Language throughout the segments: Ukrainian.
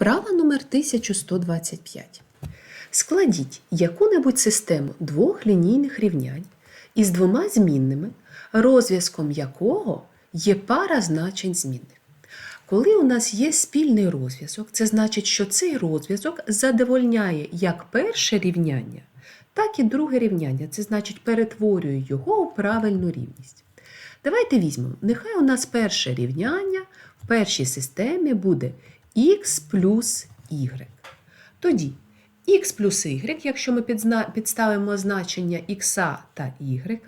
Вправа номер 1125. Складіть яку-небудь систему двох лінійних рівнянь із двома змінними, розв'язком якого є пара значень змінних. Коли у нас є спільний розв'язок, це значить, що цей розв'язок задовольняє як перше рівняння, так і друге рівняння. Це значить перетворює його у правильну рівність. Давайте візьмемо, нехай у нас перше рівняння в першій системі буде х плюс y. Тоді х плюс y, якщо ми підставимо значення х та y,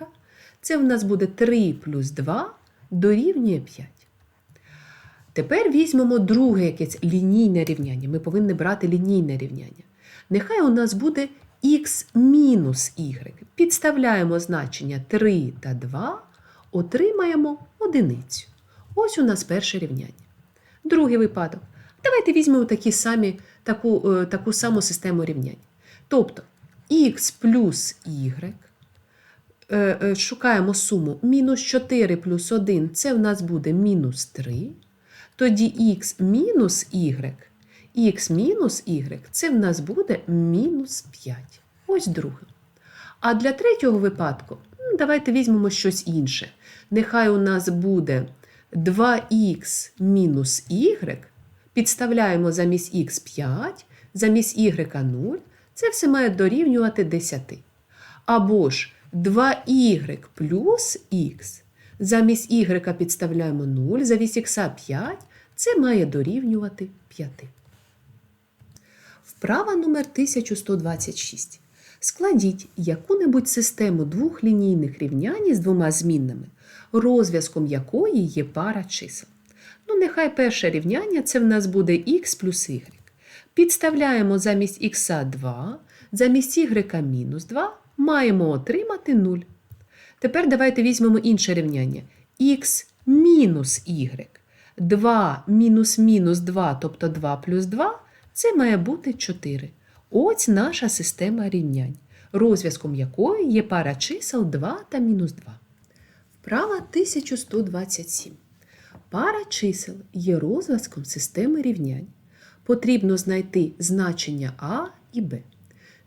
це в нас буде 3 плюс 2 дорівнює 5. Тепер візьмемо друге якесь лінійне рівняння. Ми повинні брати лінійне рівняння. Нехай у нас буде х мінус y. Підставляємо значення 3 та 2, отримаємо одиницю. Ось у нас перше рівняння. Другий випадок. Давайте візьмемо такі самі, таку, е, таку саму систему рівнянь. Тобто х плюс y. Е, е, Шукаємо суму мінус 4 плюс 1 це в нас буде мінус 3. Тоді х мінус y, х мінус y це в нас буде мінус 5. Ось друге. А для третього випадку ну, давайте візьмемо щось інше. Нехай у нас буде 2х мінус y, підставляємо замість х 5, замість y 0, це все має дорівнювати 10. Або ж 2y плюс х, замість y підставляємо 0, замість х 5, це має дорівнювати 5. Вправа номер 1126. Складіть яку-небудь систему двох лінійних рівнянь із двома змінними, розв'язком якої є пара чисел. Ну, нехай перше рівняння це в нас буде х плюс y. Підставляємо замість х 2, замість y мінус 2, маємо отримати 0. Тепер давайте візьмемо інше рівняння. х мінус y. 2 мінус мінус 2, тобто 2 плюс 2, це має бути 4. Ось наша система рівнянь, розв'язком якої є пара чисел 2 та мінус 2. Вправа 1127. Пара чисел є розв'язком системи рівнянь. Потрібно знайти значення А і Б.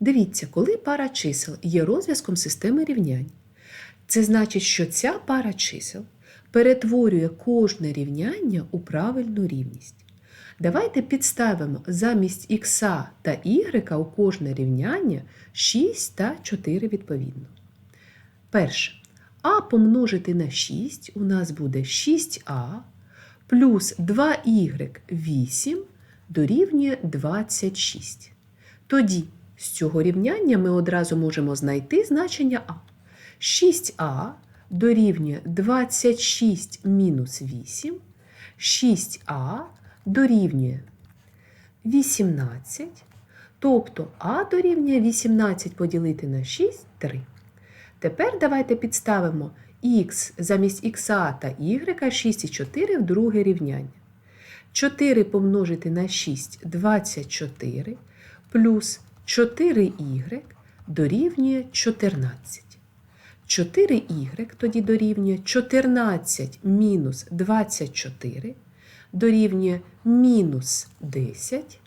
Дивіться, коли пара чисел є розв'язком системи рівнянь, це значить, що ця пара чисел перетворює кожне рівняння у правильну рівність. Давайте підставимо замість х та y у кожне рівняння 6 та 4 відповідно. Перше. А помножити на 6 у нас буде 6а плюс 2y 8 дорівнює 26. Тоді з цього рівняння ми одразу можемо знайти значення а. 6а дорівнює 26 мінус 8, 6а дорівнює 18, тобто а дорівнює 18 поділити на 6 3. Тепер давайте підставимо х замість х та y 6 і 4 в друге рівняння. 4 помножити на 6 24 плюс 4y дорівнює 14. 4y тоді дорівнює 14 мінус 24 дорівнює мінус 10.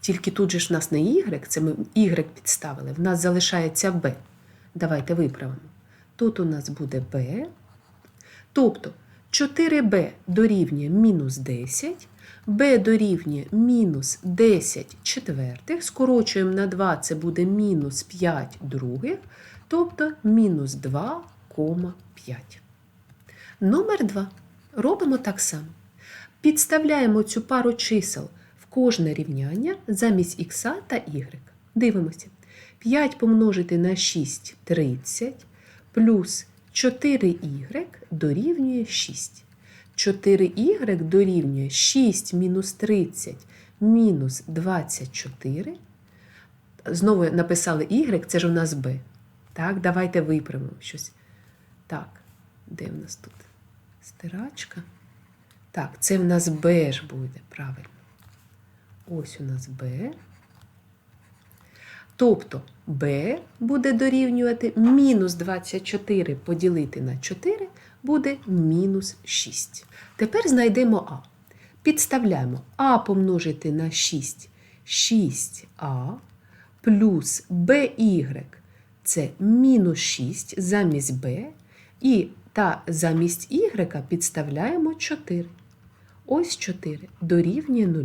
Тільки тут же ж в нас не y, це ми y підставили, в нас залишається b. Давайте виправимо. Тут у нас буде b. Тобто 4b дорівнює мінус 10, b дорівнює мінус 10 четвертих, скорочуємо на 2, це буде мінус 5 других, тобто мінус 2,5. Номер 2. Робимо так само. Підставляємо цю пару чисел в кожне рівняння замість х та y. Дивимося. 5 помножити на 6 30 плюс 4y дорівнює 6. 4y дорівнює 6 мінус 30 мінус 24. Знову написали y, це ж у нас b. Так, давайте виправимо щось. Так, де в нас тут стирачка? Так, це в нас b ж буде, правильно. Ось у нас b. Тобто b буде дорівнювати мінус 24 поділити на 4 буде мінус 6. Тепер знайдемо а. Підставляємо а помножити на 6 6а плюс by це мінус 6 замість b, і та замість y підставляємо 4. Ось 4 дорівнює 0.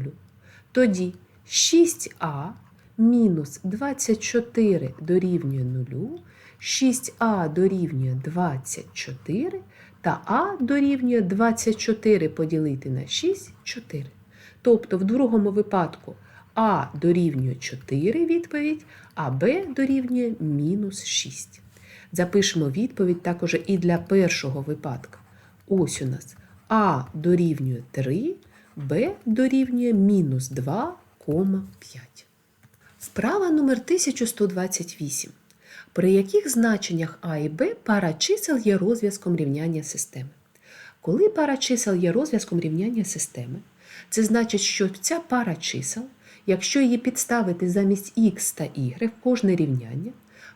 Тоді 6а мінус 24 дорівнює 0, 6а дорівнює 24, та а дорівнює 24 поділити на 6 4. Тобто в другому випадку а дорівнює 4 відповідь, а Б дорівнює мінус 6. Запишемо відповідь також і для першого випадку. Ось у нас А дорівнює 3, Б дорівнює мінус 2,5. Вправа номер 1128. При яких значеннях А і Б пара чисел є розв'язком рівняння системи? Коли пара чисел є розв'язком рівняння системи, це значить, що ця пара чисел, якщо її підставити замість х та y в кожне рівняння,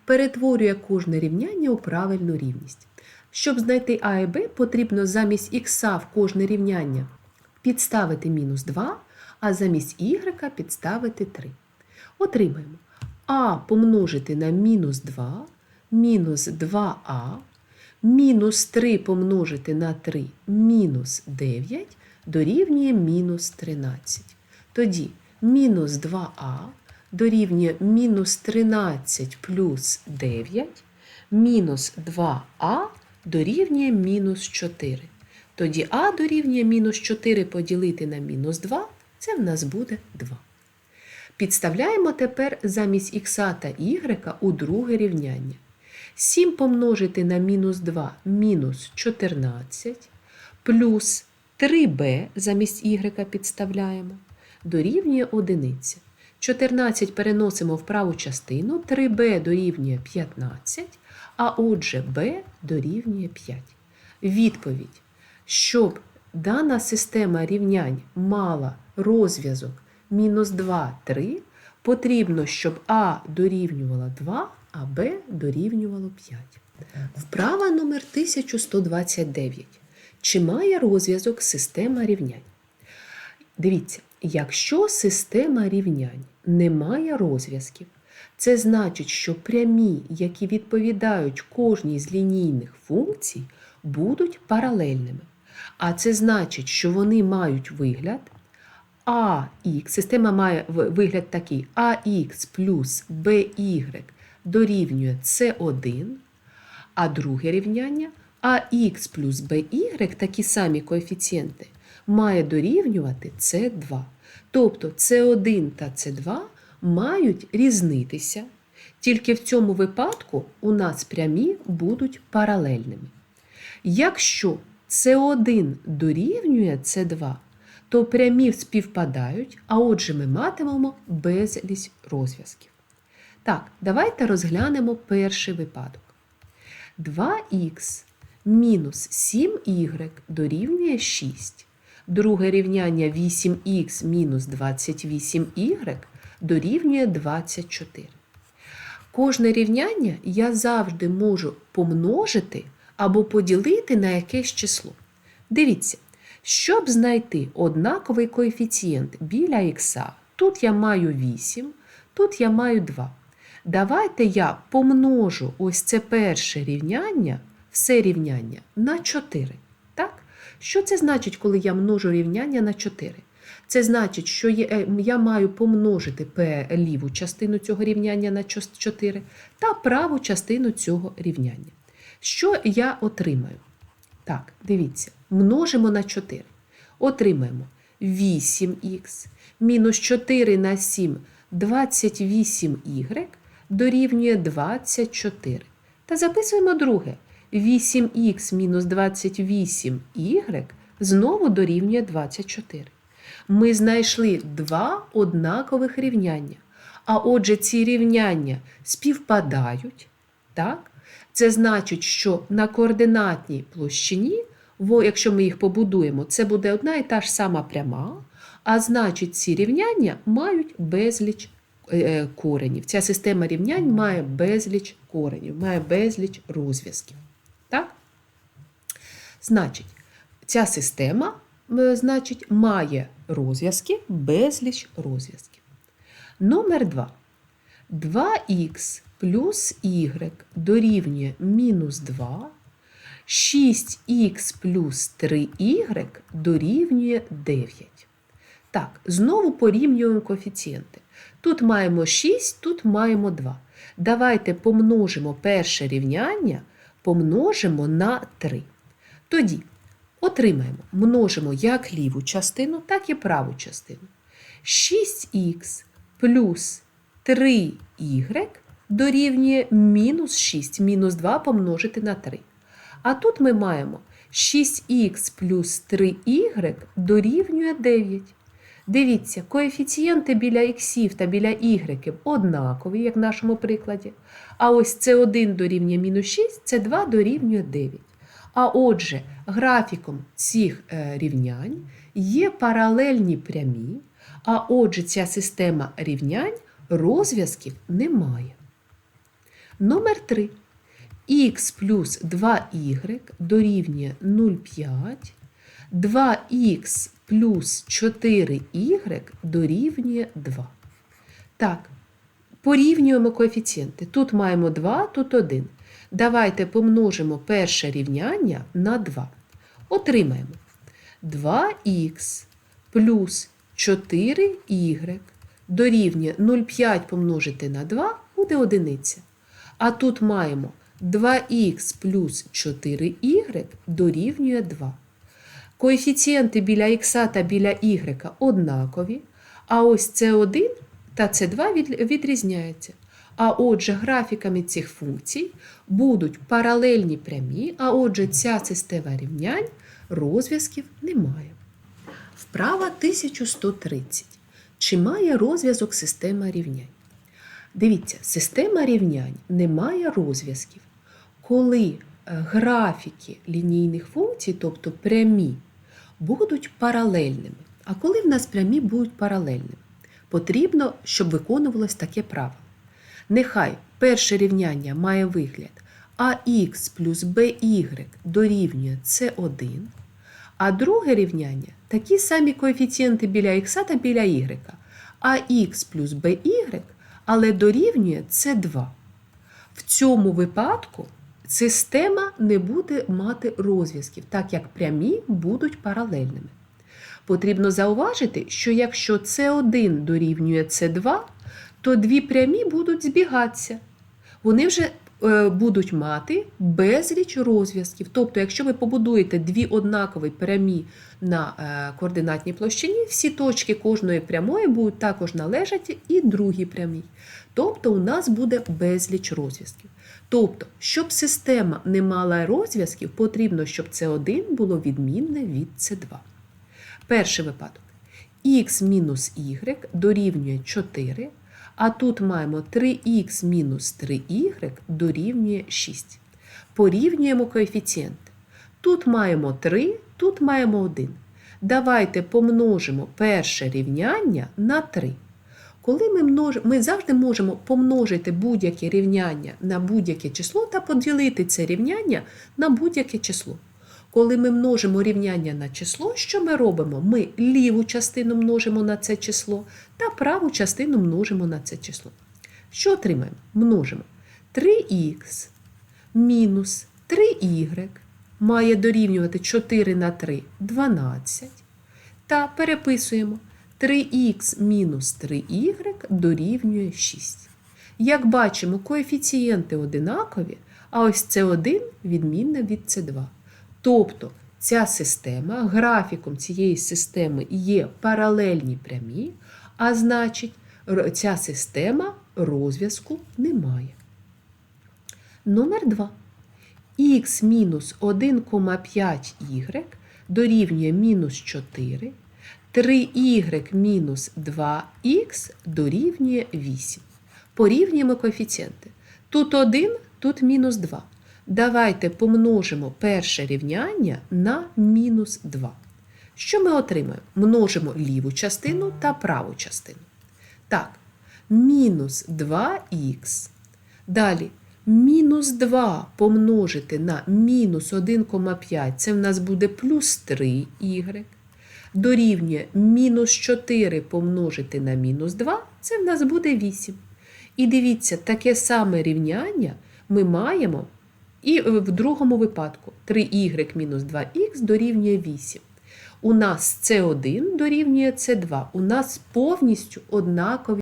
перетворює кожне рівняння у правильну рівність. Щоб знайти А і Б, потрібно замість х в кожне рівняння підставити мінус 2, а замість y підставити 3. Отримаємо а помножити на мінус 2, мінус 2а, мінус 3 помножити на 3, мінус 9 дорівнює мінус 13. Тоді мінус 2а дорівнює мінус 13 плюс 9, мінус 2а дорівнює мінус 4. Тоді а дорівнює мінус 4 поділити на мінус 2, це в нас буде 2. Підставляємо тепер замість х та y у друге рівняння. 7 помножити на мінус 2 мінус 14, плюс 3b замість y підставляємо, дорівнює 1. 14 переносимо в праву частину, 3b дорівнює 15, а отже b дорівнює 5. Відповідь, щоб дана система рівнянь мала розв'язок мінус 2, 3, потрібно, щоб А дорівнювала 2, а Б дорівнювало 5. Вправа номер 1129. Чи має розв'язок система рівнянь? Дивіться, якщо система рівнянь не має розв'язків, це значить, що прямі, які відповідають кожній з лінійних функцій, будуть паралельними. А це значить, що вони мають вигляд АХ, система має вигляд такий: АХ плюс BY дорівнює С1, а друге рівняння АХ плюс BY, такі самі коефіцієнти, має дорівнювати С2. Тобто С1 та С2 мають різнитися, тільки в цьому випадку у нас прямі будуть паралельними. Якщо С1 дорівнює С2, то прямі співпадають, а отже, ми матимемо безліч розв'язків. Так, давайте розглянемо перший випадок. 2х мінус 7y дорівнює 6. Друге рівняння 8х мінус 28y дорівнює 24. Кожне рівняння я завжди можу помножити або поділити на якесь число. Дивіться, щоб знайти однаковий коефіцієнт біля х, тут я маю 8, тут я маю 2. Давайте я помножу ось це перше рівняння, все рівняння на 4. Так? Що це значить, коли я множу рівняння на 4? Це значить, що е, я маю помножити ліву частину цього рівняння на 4 та праву частину цього рівняння. Що я отримаю? Так, дивіться, множимо на 4. Отримаємо 8х мінус 4 на 7 28y дорівнює 24. Та записуємо друге. 8х мінус 28y знову дорівнює 24. Ми знайшли два однакових рівняння. А отже, ці рівняння співпадають. Так? Це значить, що на координатній площині, якщо ми їх побудуємо, це буде одна і та ж сама пряма, а значить, ці рівняння мають безліч е, е, коренів. Ця система рівнянь має безліч коренів, має безліч розв'язків. Так? Значить, ця система значить, має розв'язки, безліч розв'язків. Номер 2. 2х плюс y дорівнює мінус 2. 6х плюс 3y дорівнює 9. Так, знову порівнюємо коефіцієнти. Тут маємо 6, тут маємо 2. Давайте помножимо перше рівняння, помножимо на 3. Тоді отримаємо, множимо як ліву частину, так і праву частину. 6х плюс 3y дорівнює мінус 6, мінус 2 помножити на 3. А тут ми маємо 6х плюс 3y дорівнює 9. Дивіться, коефіцієнти біля іксів та біля ігреків однакові, як в нашому прикладі. А ось це 1 дорівнює мінус 6, це 2 дорівнює 9. А отже, графіком цих е, рівнянь є паралельні прямі, а отже, ця система рівнянь розв'язків немає. Номер 3. х плюс 2y дорівнює 0,5, 2х плюс 4y дорівнює 2. Так, порівнюємо коефіцієнти. Тут маємо 2, тут 1. Давайте помножимо перше рівняння на 2. Отримаємо 2х плюс 4y дорівнює 0,5 помножити на 2 буде одиниця. А тут маємо 2х плюс 4y дорівнює 2. Коефіцієнти біля х та біля y однакові, а ось це 1 та це 2 відрізняються. А отже, графіками цих функцій будуть паралельні прямі, а отже, ця система рівнянь розв'язків немає. Вправа 1130. Чи має розв'язок система рівнянь? Дивіться, система рівнянь не має розв'язків, коли е, графіки лінійних функцій, тобто прямі, будуть паралельними. А коли в нас прямі будуть паралельними, потрібно, щоб виконувалось таке правило. Нехай перше рівняння має вигляд ах плюс by дорівнює c1, а друге рівняння такі самі коефіцієнти біля х та біля y, ах плюс by, але дорівнює це 2. В цьому випадку система не буде мати розв'язків, так як прямі будуть паралельними. Потрібно зауважити, що якщо С1 дорівнює С2, то дві прямі будуть збігатися. Вони вже будуть мати безліч розв'язків. Тобто, якщо ви побудуєте дві однакові прямі на е, координатній площині, всі точки кожної прямої будуть також належати і другій прямій. Тобто, у нас буде безліч розв'язків. Тобто, щоб система не мала розв'язків, потрібно, щоб С1 було відмінне від С2. Перший випадок. х мінус y дорівнює 4, а тут маємо 3х мінус 3y дорівнює 6. Порівнюємо коефіцієнти. Тут маємо 3, тут маємо 1. Давайте помножимо перше рівняння на 3. Коли ми множ... ми завжди можемо помножити будь-яке рівняння на будь-яке число та поділити це рівняння на будь-яке число. Коли ми множимо рівняння на число, що ми робимо? Ми ліву частину множимо на це число та праву частину множимо на це число. Що отримаємо? Множимо 3х мінус 3y має дорівнювати 4 на 3 12. Та переписуємо 3х мінус 3y дорівнює 6. Як бачимо, коефіцієнти одинакові, а ось це 1 відмінна від С2. Тобто ця система, графіком цієї системи є паралельні прямі, а значить, ця система розв'язку немає. Номер 2. х мінус 1,5y дорівнює мінус 4, 3y мінус 2х дорівнює 8. Порівнюємо коефіцієнти. Тут 1, тут мінус 2. Давайте помножимо перше рівняння на мінус 2. Що ми отримаємо? Множимо ліву частину та праву частину. Так, мінус 2х. Далі мінус 2 помножити на мінус 1,5 це в нас буде плюс 3y. дорівнює мінус 4 помножити на мінус 2, це в нас буде 8. І дивіться, таке саме рівняння ми маємо і в другому випадку 3y мінус 2х дорівнює 8. У нас С1 дорівнює С2. У нас повністю однакові